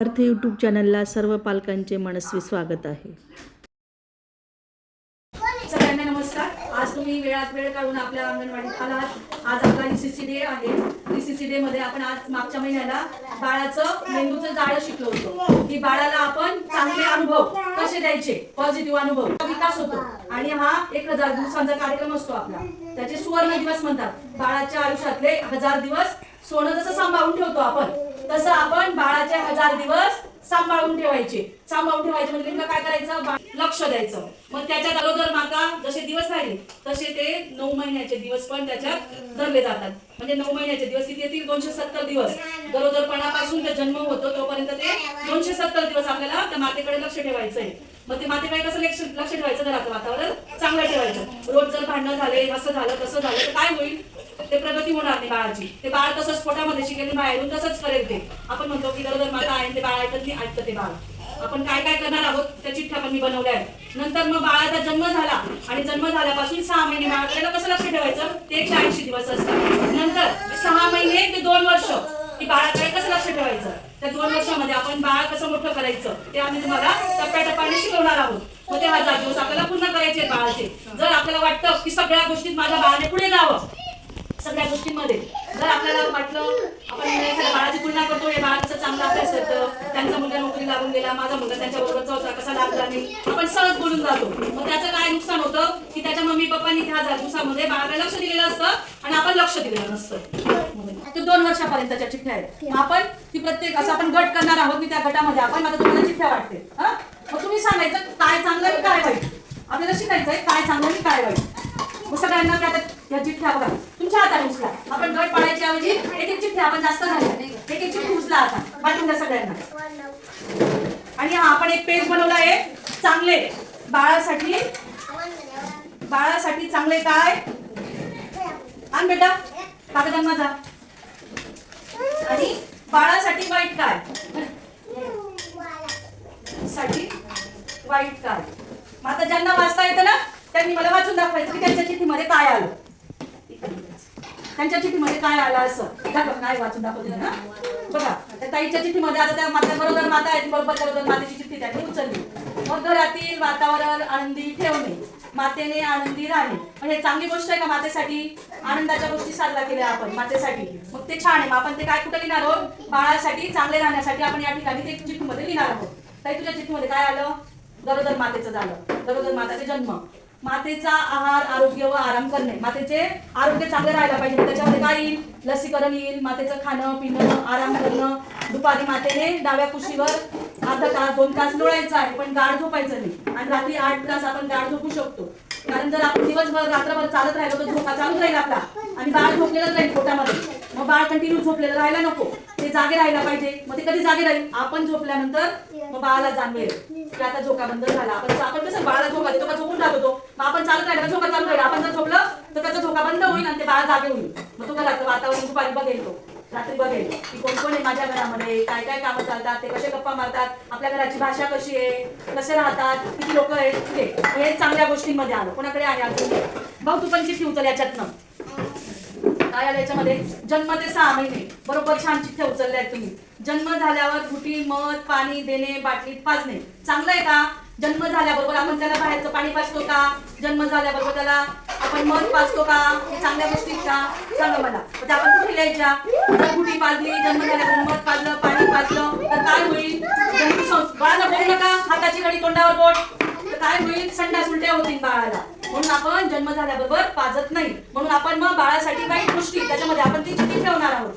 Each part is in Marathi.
अर्थ यूट्यूब चॅनलला सर्व पालकांचे मनस्वी स्वागत आहे. सगळ्यांना नमस्कार. आज तुम्ही वेळात वेळ काढून आपल्या अंगणवाडीत आलात आज आपला डीसीसी डे आहे. डीसीसी डे मध्ये आपण आज मागच्या महिन्याला बाळाचं मेंदूचं जाळं शिकलो होतो. की बाळाला आपण चांगले अनुभव कसे द्यायचे? पॉझिटिव्ह अनुभव विकास होतो. आणि हा एक हजार दिवसांचा कार्यक्रम असतो आपला. त्याचे सुवर्ण दिवस म्हणतात. बाळाच्या आयुष्यातले हजार दिवस सोनं जसं सांभाळून ठेवतो आपण तसं आपण बाळाचे हजार दिवस सांभाळून ठेवायचे. सांभाळून ठेवायचे म्हणजे नेमकं काय करायचं? लक्ष द्यायचं. मग त्याच्यात अगोदर माता जसे दिवस राहिले तसे ते नऊ महिन्याचे दिवस पण त्याच्यात धरले जातात. म्हणजे नऊ महिन्याचे दिवस किती येतील? दोनशे सत्तर दिवस. गरोदरपणापासून ते जन्म होतो तोपर्यंत ते दोनशे सत्तर दिवस आपल्याला त्या मातेकडे लक्ष ठेवायचं आहे मग ते मातेकडे कसं लक्ष लक्ष ठेवायचं? घराचं वातावरण चांगलं ठेवायचं. रोज जर भांडणं झाले असं झालं तसं झालं तर काय होईल? ते प्रगती होणार नाही बाळाची. ते बाळ तसंच पोटामध्ये शिकेल बाहेरून तसंच करेल ते. आपण म्हणतो की गरोदर माता आहे ते बाळ ऐकत नाही ऐकतं ते बाळ. आपण काय काय करणार आहोत त्या चिठ्ठ्या पण मी बनवल्या आहेत. नंतर मग बाळाचा जन्म झाला आणि जन्म झाल्यापासून सहा महिने बाळाकडे कसं लक्ष ठेवायचं? ते एकशे ऐंशी दिवस असतात नंतर सहा महिने ते दोन वर्ष. की बाळाकडे कसं लक्ष ठेवायचं? त्या दोन वर्षामध्ये आपण बाळ कसं मोठं करायचं? ते आम्ही तुम्हाला टप्प्याटप्प्याने शिकवणार आहोत. मग ते हजार दिवस आपल्याला पूर्ण करायचे बाळाचे. जर आपल्याला वाटतं की सगळ्या गोष्टीत माझ्या बाळाने पुढे जावं सगळ्या गोष्टींमध्ये. जर आपल्याला वाटलं आपण एखाद्या बाळाची तुलना करतो हे बाळ कसं चांगला अभ्यास करतं त्यांचा मुलगा नोकरी लागून गेला माझा मुलगा त्यांच्या बरोबरचा होता कसा लागला नाही आपण सहज बोलून जातो. मग त्याचं काय नुकसान होतं? की त्याच्या मम्मी पप्पांनी त्या दिवसामध्ये बाळाला लक्ष दिलेलं असतं आणि आपण लक्ष दिलेलं नसतं. ते दोन वर्षापर्यंतच्या चिठ्ठ्या आहेत. आपण ती प्रत्येक असं आपण गट करणार आहोत मी त्या गटामध्ये. आपण मला तुम्हाला चिठ्ठ्या वाटते. हा? मग तुम्ही सांगायचं काय चांगलं काय वाईट? आपल्याला शिकायचंय काय चांगलं आणि काय वाईट? मग सगळ्यांना त्या चिठ्ठ्या बघा. तुमच्या हाताने उचला. आपण गट पाडायच्या ऐवजी एक एक चिठ्ठी आपण जास्त झाल्या एक एक चिठ्ठी उचला आता. पाठवून द्या सगळ्यांना. आणि हा आपण एक पेज बनवला आहे. चांगले. बाळासाठी बाळासाठी चांगले काय? आण बेटा. कागदान माझा आणि बाळासाठी वाईट काय? साठी वाईट काय? मग आता ज्यांना वाचता येतं ना त्यांनी मला वाचून दाखवायचं की त्यांच्या चिठ्ठीमध्ये काय आलं. त्यांच्या चिठ्ठीमध्ये काय आलं असं? दाखव काय वाचून दाखवते ना बघा त्या ताईच्या चिठ्ठीमध्ये आता त्या माता बरोबर माता आहेत बरोबर बरोबर मातेची चिठ्ठी त्यांनी उचलली. मग घरातील वातावरण आनंदी ठेवणे मातेने आनंदी राहणे. म्हणजे हे चांगली गोष्ट आहे का मातेसाठी? आनंदाच्या गोष्टी साजरा केल्या आपण मातेसाठी. मग ते छान आहे. मग आपण ते काय कुठे लिहिणार आहोत? बाळासाठी चांगले राहण्यासाठी आपण या ठिकाणी ते चिठ्ठीमध्ये लिहिणार आहोत. ताई तुझ्या चिठ्ठीमध्ये काय आलं? गरोदर मातेचं झालं. गरोदर माताचे जन्म. मातेचा आहार आरोग्य व आराम करणे. मातेचे आरोग्य चांगले राहायला पाहिजे. त्याच्यामध्ये काय येईल? लसीकरण येईल मातेचं खाणं पिणं आराम करणं. दुपारी मातेने डाव्या कुशीवर अर्धा तास दोन तास लोळायचा आहे पण गाढ झोपायचं नाही. आणि रात्री आठ तास आपण गाढ झोपू शकतो. कारण जर आपण दिवसभर रात्रभर चालत राहिलो तर झोपा चालूच राहील आपला. आणि बाळ झोपलेलंच राहील पोटामध्ये. मग बाळ कंटिन्यू झोपलेलं राहायला नको. ते जागे राहायला पाहिजे. मग ते कधी जागे राहील? आपण झोपल्यानंतर मग बाळाला जाणवेल की आता झोका बंद झाला. आपण आपण कसं बाळाला झोका देतो का? झोपून राहतो तो. मग आपण चालत राहिला का झोका चालू राहील. आपण जर झोपलं तर त्याचा झोका बंद होईल आणि ते बाळ जागे होईल. मग तो घरातलं वातावरण दुपारी बघेल तो. रात्री बघेल की कोण कोण आहे माझ्या घरामध्ये काय काय कामं चालतात ते कसे गप्पा मारतात आपल्या घराची भाषा कशी आहे कसे राहतात किती लोक आहेत ते हे चांगल्या गोष्टींमध्ये आलं. कोणाकडे आहे अजून? भाऊ तू पण चिठ्ठी उचल याच्यातनं. काय आलं याच्यामध्ये? जन्म ते सहा महिने. बरोबर छान चिठ्ठ्या उचलल्या आहेत तुम्ही. जन्म झाल्यावर कुठी मध पाणी देणे बाटलीत पाजणे चांगलं आहे का? जन्म झाल्याबरोबर आपण त्याला बाहेरचं पाणी पाजतो का? जन्म झाल्याबरोबर त्याला आपण मध पाजतो का? हे चांगल्या गोष्टी का सांगा मला. म्हणजे आपण कुठे लिहायच्या जर कुठे पाजली जन्म झाल्याबरोबर मध पाजलं पाणी पाजलं तर काय होईल? बाळाला बोलू नका. हाताची घडी तोंडावर बोट. तर काय होईल? संडास उलट्या होतील बाळाला. म्हणून आपण जन्म झाल्याबरोबर पाजत नाही. म्हणून आपण मग बाळासाठी काही गोष्टी त्याच्यामध्ये आपण ती चिठ्ठी ठेवणार आहोत.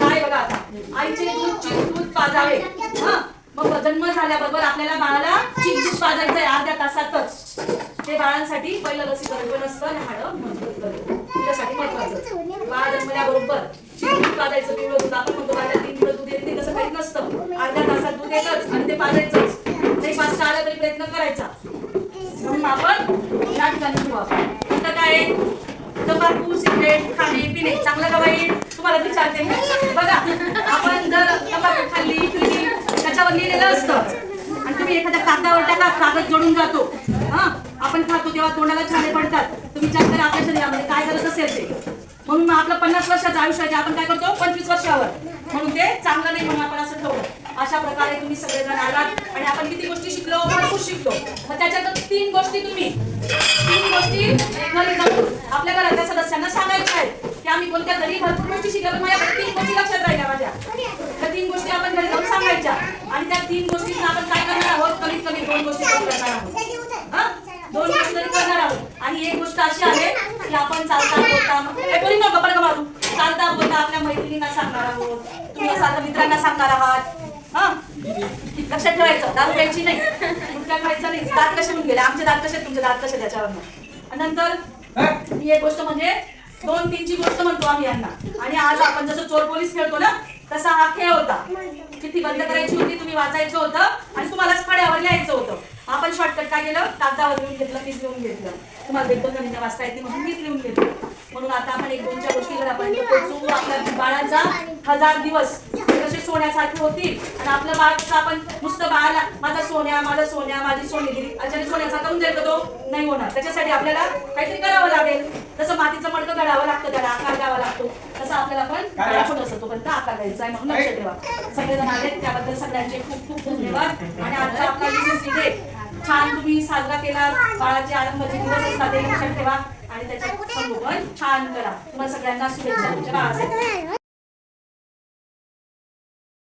काय बघा आता? आईचे दूध चिक दूध पाजावे. हा? मग जन्म झाल्याबरोबर आपल्याला बाळाला चिक दूध पाजायचं आहे अर्ध्या तासातच. ते बाळांसाठी पहिलं लसीकरण पण असतं आणि हाडं मजबूत करतं तुझ्यासाठी महत्वाचं बाळ जन्मल्याबरोबर चिक पाजायचं पिवळं दूध आपण म्हणतो बाळाला तीन किलो दूध येते तसं काही नसतं. अर्ध्या तासात दूध येतच आणि ते पाजायचंच. नाही पाचता आला तरी प्रयत्न करायचा. म्हणून आपण या ठिकाणी ठेवू आपण. नंतर काय तंबाखू सिगरेट खाणे पिणे. चांगलं का वाईट तुम्हाला विचारते बघा आपण जर तंबाखू खाल्ली पिली त्याच्यावर लिहिलेलं असतं. आणि तुम्ही एखाद्या कागदावर टाका कागद जोडून जातो. हा? आपण खातो तेव्हा तोंडाला छाने पडतात. तुम्ही विचार करा आपल्या शरीरामध्ये म्हणजे काय करत असेल ते. म्हणून मग आपलं पन्नास वर्षाचं आयुष्याचे आपण काय करतो? पंचवीस वर्षावर. म्हणून ते चांगलं नाही म्हणून आपण असं ठेवलं. अशा प्रकारे तुम्ही सगळेजण आलात आणि आपण किती गोष्टी शिकलो भरपूर शिकलो. मग त्याच्यात तीन गोष्टी तुम्ही. तीन गोष्टी घरी जाऊन आपल्या घरातल्या सदस्यांना सांगायच्या आहेत. की आम्ही कोणत्या घरी भरपूर गोष्टी शिकल्या पण तीन गोष्टी लक्षात राहिल्या माझ्या. त्या तीन गोष्टी आपण घरी जाऊन सांगायच्या. आणि त्या तीन गोष्टींना आपण काय करणार आहोत कमीत कमी दोन गोष्टी तरी करणार आहोत हा? दोन गोष्टी तरी करणार आहोत आणि एक गोष्ट अशी आहे की आपण चालता बोलता पोरी नको नका मारू. चालता बोलता आपल्या मैत्रिणींना सांगणार आहोत. तुम्ही सारखं मित्रांना सांगणार आहात. हा? लक्षात ठेवायचं. दारू प्यायची नाही. गुटखा खायचा नाही. दात कसे होऊन गेले? आमचे दात कसे तुमचे दात कसे त्याच्यावर नंतर ही? एक गोष्ट म्हणजे दोन तीनची गोष्ट म्हणतो आम्ही यांना. आणि आज आपण जसं चोर पोलीस खेळतो ना तसा हा खेळ होता. चिठ्ठी बंद करायची होती तुम्ही वाचायचं होतं आणि तुम्हालाच फड्यावर लिहायचं होतं. आपण शॉर्टकट काय केलं? कागदावर लिहून घेतलं मीच लिहून घेतलं. तुम्हाला एक दोन जणींना वाचता येते म्हणून मीच लिहून घेतलं. म्हणून आता आपण एक दोनच्या गोष्टी घरापर्यंत पोहोचू आपल्या बाळाचा हजार दिवस. कसे सोन्यासारखे होतील आणि आपलं बाळाचं आपण नुसतं बाळाला माझा सोन्या माझा सोन्या माझी सोनेगिरी अचानक सोन्याचा करून जाईल का तो नाही होणार. त्याच्यासाठी आपल्याला काहीतरी करावं लागेल. जसं मातीचं मडकं घडावं लागतं त्याला आकार द्यावा लागतो. तसं आपल्याला पण काय? छोटं असं तोपर्यंत आकार द्यायचा आहे म्हणून लक्ष ठेवा. सगळेजण आले त्याबद्दल सगळ्यांचे खूप खूप धन्यवाद. आणि आजचा आपला छान तुम्ही साजरा केला. बाळाचे आरंभाचे दिवस असतात ते लक्षात ठेवा. आणि त्याच्यात संगोपन छान करा. तुम्हाला सगळ्यांना शुभेच्छा. तुमच्या बाळासाठी